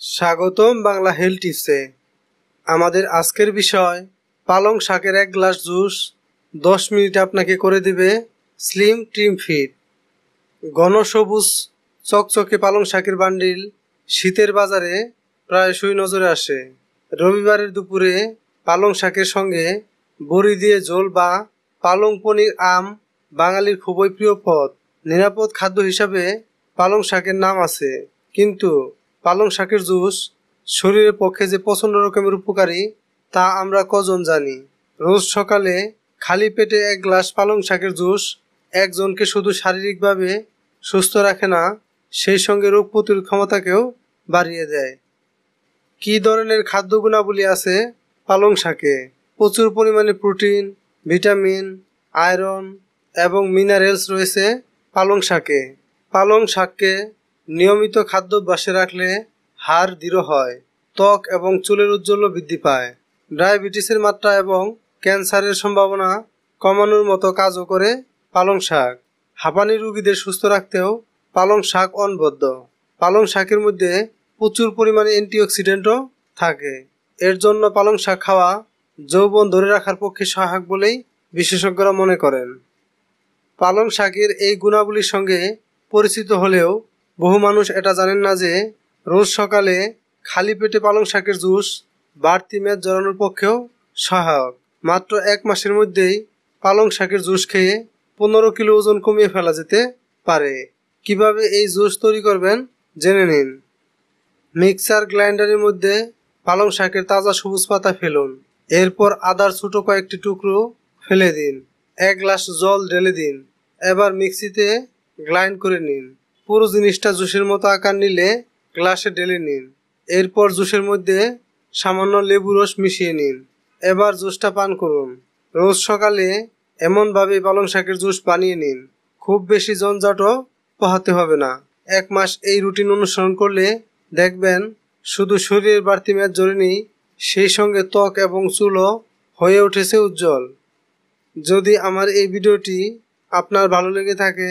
স্বাগতম বাংলা হেলথ টিপসে। আমাদের আজকের বিষয়, পালং শাকের এক গ্লাস জুস, দশ মিনিট আপনাকে করে দিবে স্লিম ট্রিম ফিট ঘন সবুজ, চকচকে পালং শাকের বান্ডিল শীতের বাজারে প্রায়শই নজরে আসে। রবিবারের দুপুরে পালং শাকের সঙ্গে বড়ি দিয়ে ঝোল বা পালং পনির আম বাঙালির খুবই প্রিয় পদ। নিরাপদ খাদ্য হিসাবে পালং শাকের নাম আছে। কিন্তু পালং শাকের জুস, শরীরের পক্ষে যে প্রচণ্ড রকমের উপকারী, তা আমরা কজন জানি? রোজ সকালে খালি পেটে এক গ্লাস পালং শাকের জুস একজনকে শুধু শারীরিকভাবে সুস্থ রাখে না, সেই সঙ্গে রোগ প্রতিরোধ ক্ষমতাকেও বাড়িয়ে দেয়। কী ধরনের খাদ্য গুণাবলী আছে পালং শাকে? প্রচুর পরিমাণে প্রোটিন, ভিটামিন, আয়রন এবং মিনারেলস রয়েছে পালং শাকে। পালং শাককে নিয়মিত খাদ্যাভ্যাসে রাখলে হাড় দৃঢ় হয়, ত্বক এবং চুলের উজ্জ্বল্য বৃদ্ধি পায়। ডায়াবেটিসের মাত্রা এবং ক্যান্সারের সম্ভাবনা কমানোর মতো কাজও করে পালং শাক। হাঁপানি রুগীদের সুস্থ রাখতেও পালং শাক অনবদ্য। পালং শাকের মধ্যে প্রচুর পরিমাণে অ্যান্টিঅক্সিডেন্টও থাকে। এর জন্য পালং শাক খাওয়া যৌবন ধরে রাখার পক্ষে সহায়ক বলেই বিশেষজ্ঞরা মনে করেন। পালং শাকের এই গুণাবলীর সঙ্গে পরিচিত হলেও বহু মানুষ এটা জানেন না যে, রোজ সকালে খালি পেটে পালং শাকের জুস, বাড়তি মেদ জড়ানোর পক্ষেও সহায়ক। মাত্র এক মাসের মধ্যেই পালং শাকের জুস খেয়ে পনেরো কিলো ওজন কমিয়ে ফেলা যেতে পারে। কীভাবে এই জুস তৈরি করবেন, জেনে নিন। মিক্সার গ্রাইন্ডারের মধ্যে পালং শাকের তাজা সবুজ পাতা ফেলুন। এরপর আদার ছোটো কয়েকটি টুকরো ফেলে দিন। এক গ্লাস জল ঢেলে দিন। এবার মিক্সিতে গ্রাইন্ড করে নিন। পুরো জিনিসটা জুসের মতো আকার নিলে গ্লাসে ঢেলে নিন। এরপর জুসের মধ্যে সামান্য লেবু রস মিশিয়ে নিন। এবার জুসটা পান করুন। রোজ সকালে এমনভাবে পালং শাকের জুস বানিয়ে নিন। খুব বেশি জঞ্জাটও পোহাতে হবে না। এক মাস এই রুটিন অনুসরণ করলে দেখবেন শুধু শরীরের বাড়তি মেদ জড়েনি সেই সঙ্গে ত্বক এবং চুলও হয়ে উঠেছে উজ্জ্বল। যদি আমার এই ভিডিওটি আপনার ভালো লেগে থাকে